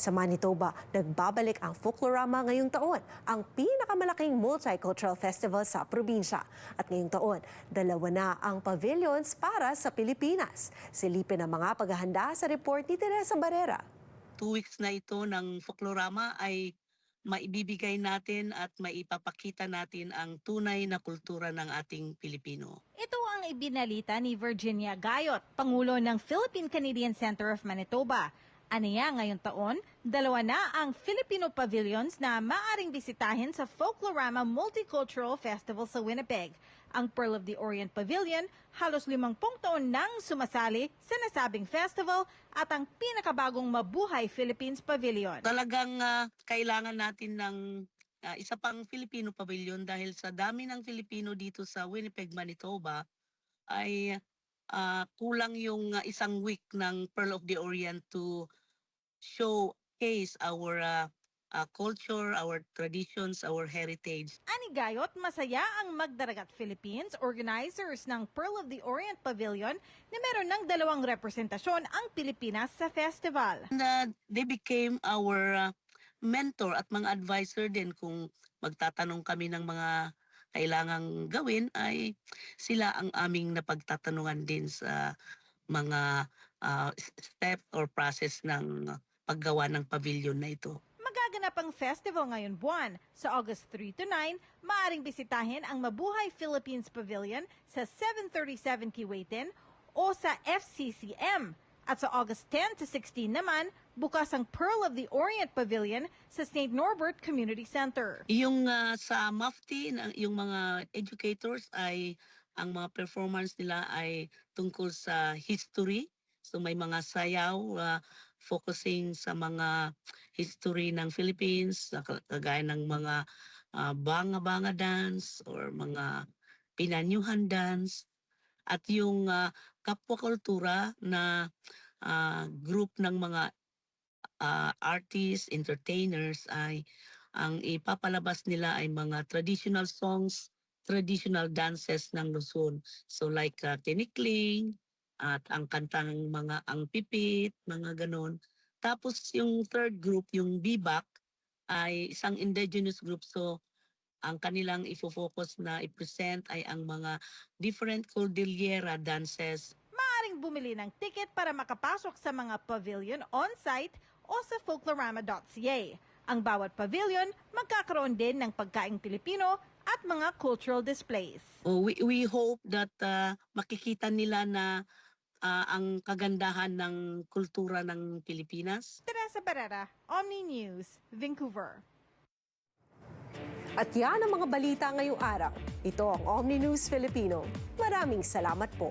Sa Manitoba, nagbabalik ang Folklorama ngayong taon, ang pinakamalaking multicultural festival sa probinsya. At ngayong taon, dalawa na ang pavilions para sa Pilipinas. Silipin ang mga paghahanda sa report ni Teresa Barrera. two weeks na ito ng Folklorama ay maibibigay natin at maipapakita natin ang tunay na kultura ng ating Pilipino. Ito ang ibinalita ni Virginia Gayot, Pangulo ng Philippine Canadian Center of Manitoba. Aniya ngayong taon, dalawa na ang Filipino pavilions na maaring bisitahin sa Folklorama Multicultural Festival sa Winnipeg. Ang Pearl of the Orient Pavilion, halos limangpong taon nang sumasali sa nasabing festival at ang pinakabagong Mabuhay Philippines Pavilion. Talagang ah, kailangan natin ng ah, isa pang Filipino pavilion dahil sa dami ng Filipino dito sa Winnipeg, Manitoba ay ah, kulang yung ah, isang week ng Pearl of the Orient to showcase our ah, ah, culture, our traditions, our heritage. Ani Gayot, masaya ang Magdaragat Philippines, organizers ng Pearl of the Orient Pavilion, na meron ng dalawang representasyon ang Pilipinas sa festival. And uh, they became our uh, mentor at mga advisor din kung magtatanong kami ng mga kailangang gawin ay sila ang aming napagtatanungan din sa mga uh, step or process ng paggawa ng pavilion na ito. Magaganap ang festival ngayon buwan. Sa August 3 to 9, maaring bisitahin ang Mabuhay Philippines Pavilion sa 737 Kiwaitin o sa FCCM. At sa August 10 to 16 naman, bukas ang Pearl of the Orient Pavilion sa St. Norbert Community Center. Yung uh, sa MAFTI, yung mga educators ay ang mga performance nila ay tungkol sa history. So may mga sayaw uh, focusing sa mga history ng Philippines, kagaya ng mga uh, banga-banga dance or mga pinanyuhan dance. At yung uh, kapwa kultura na uh, group ng mga uh, artists, entertainers ay ang ipapalabas nila ay mga traditional songs, traditional dances ng Luzon. So like uh, tinikling, at ang kanta ng mga ang pipit, mga ganon. Tapos yung third group, yung bebop, ay isang indigenous group. So ang kanilang ifo-focus na i-present ay ang mga different Cordillera dances Maaring bumili ng ticket para makapasok sa mga pavilion on-site o sa folklorama.ca. Ang bawat pavilion magkakaroon din ng pagkaing Pilipino at mga cultural displays. Oh, we, we hope that uh, makikita nila na uh, ang kagandahan ng kultura ng Pilipinas. Teresa Barrera, Omni News, Vancouver. At yan ang mga balita ngayong araw. Ito ang Omni News Filipino. Maraming salamat po.